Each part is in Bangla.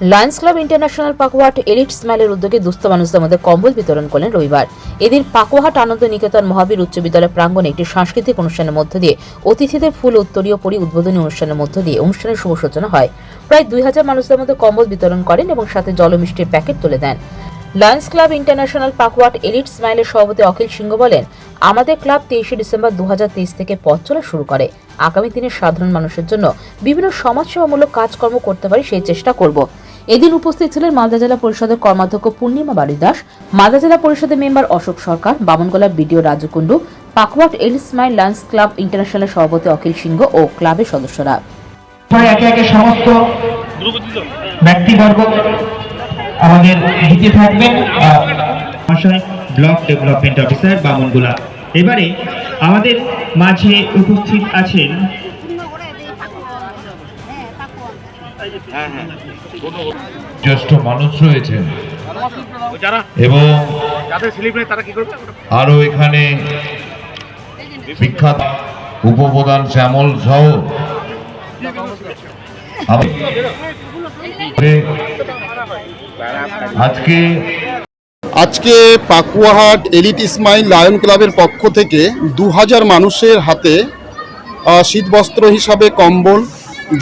Lions Club International Pakuat elite স্মাইলের উদ্যোগে দুস্থ মানুষদের মধ্যে কম্বল বিতরণ করলেন রবিবার। এদিন পাকুয়াহাট আনন্দ নিকেতন মহাবীর উচ্চ বিদ্যালয় প্রাঙ্গণে একটি সাংস্কৃতিক অনুষ্ঠানের মধ্য দিয়ে অতিথিদের ফুল উত্তরীয় পরি উদ্বোধনী অনুষ্ঠানের মধ্য দিয়ে অনুষ্ঠানের শুভ সূচনা হয়। প্রায় দুই হাজার মানুষদের মধ্যে কম্বল বিতরণ করেন এবং সাথে জল মিষ্টির প্যাকেট তুলে দেন। Lions Club International Pakuat elite স্মাইলের সভাপতি অখিল সিংহ বলেন, আমাদের ক্লাব তেইশে ডিসেম্বর দু হাজার তেইশ থেকে পথ চলা শুরু করে। আগামী দিনে সাধারণ মানুষের জন্য বিভিন্ন সমাজসেবামূলক কাজকর্ম করতে পারি সেই চেষ্টা করব। এদিন উপস্থিত ছিলেন মালদা জেলা পরিষদের কর্মাধ্যক্ষ পূর্ণিমা বাড়িদাস মালদা জেলা পরিষদের member Ashok Sarkar Bamangola BDO Raju Kundu, Pakwat L smile Lions Club International সভাপতি অখিল সিংহ ও ক্লাবের সদস্যরা। সমস্ত ব্যক্তিবর্গ আমাদের দিতে থাকবেন ব্লক ডেভেলপমেন্ট অফিসার বামনগুলা। এবারে আমাদের মাঝে উপস্থিত আছেন জ্যেষ্ঠ মানুষ রয়েছেন। এবং যাদের স্লিপ নেই তারা কি করবে? আরও এখানে বিখ্যাত উপপ্রধান শ্যামল সহ। আজকে আজকে পাকুয়াহাট এলিট ইসমাইল লায়ন ক্লাবের পক্ষ থেকে দু হাজার মানুষের হাতে শীতবস্ত্র হিসাবে কম্বল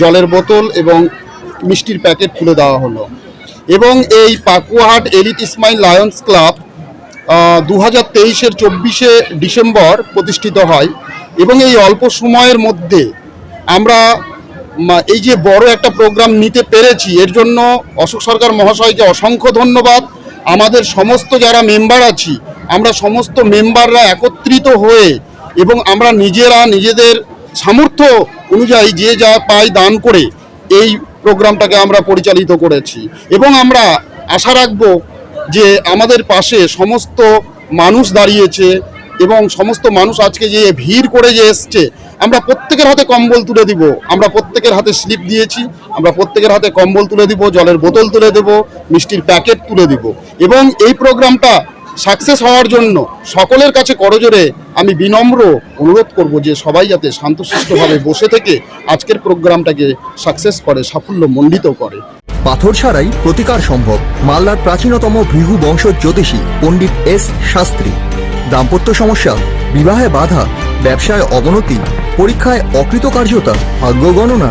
জলের বোতল এবং মিষ্টির প্যাকেট তুলে দেওয়া হলো। এবং এই Pakuahat elite smile Lions Club দু হাজার তেইশের চব্বিশে ডিসেম্বর প্রতিষ্ঠিত হয়। এবং এই অল্প সময়ের মধ্যে আমরা এই যে বড় একটা প্রোগ্রাম নিতে পেরেছি, এর জন্য অশোক সরকার মহাশয়কে অসংখ্য ধন্যবাদ। আমাদের সমস্ত যারা মেম্বার আছি, আমরা সমস্ত মেম্বাররা একত্রিত হয়ে এবং আমরা নিজেরা নিজেদের সামর্থ্য অনুযায়ী যে যা পাই দান করে এই প্রোগ্রামটাকে আমরা পরিচালিত করেছি। এবং আমরা আশা রাখব যে আমাদের পাশে সমস্ত মানুষ দাঁড়িয়েছে এবং সমস্ত মানুষ আজকে যে ভিড় করে যে এসছে, আমরা প্রত্যেকের হাতে কম্বল তুলে দিব। আমরা প্রত্যেকের হাতে স্লিপ দিয়েছি, আমরা প্রত্যেকের হাতে কম্বল তুলে দিব, জলের বোতল তুলে দেব, মিষ্টির প্যাকেট তুলে দিব। এবং এই প্রোগ্রামটা সাকসেস হওয়ার জন্য সকলের কাছে করজোরে আমি বিনম্র অনুরোধ করব যে সবাই যাতে শান্তশিষ্টভাবে বসে থেকে আজকের প্রোগ্রামটাকে সাকসেস করে, সাফল্য মণ্ডিত করে। পাথর ছাড়াই প্রতিকার সম্ভব। মালদার প্রাচীনতম ভৃহু বংশ জ্যোতিষী পণ্ডিত এস শাস্ত্রী। দাম্পত্য সমস্যা, বিবাহে বাধা, ব্যবসায় অবনতি, পরীক্ষায় অকৃতকার্যতা, ভাগ্য গণনা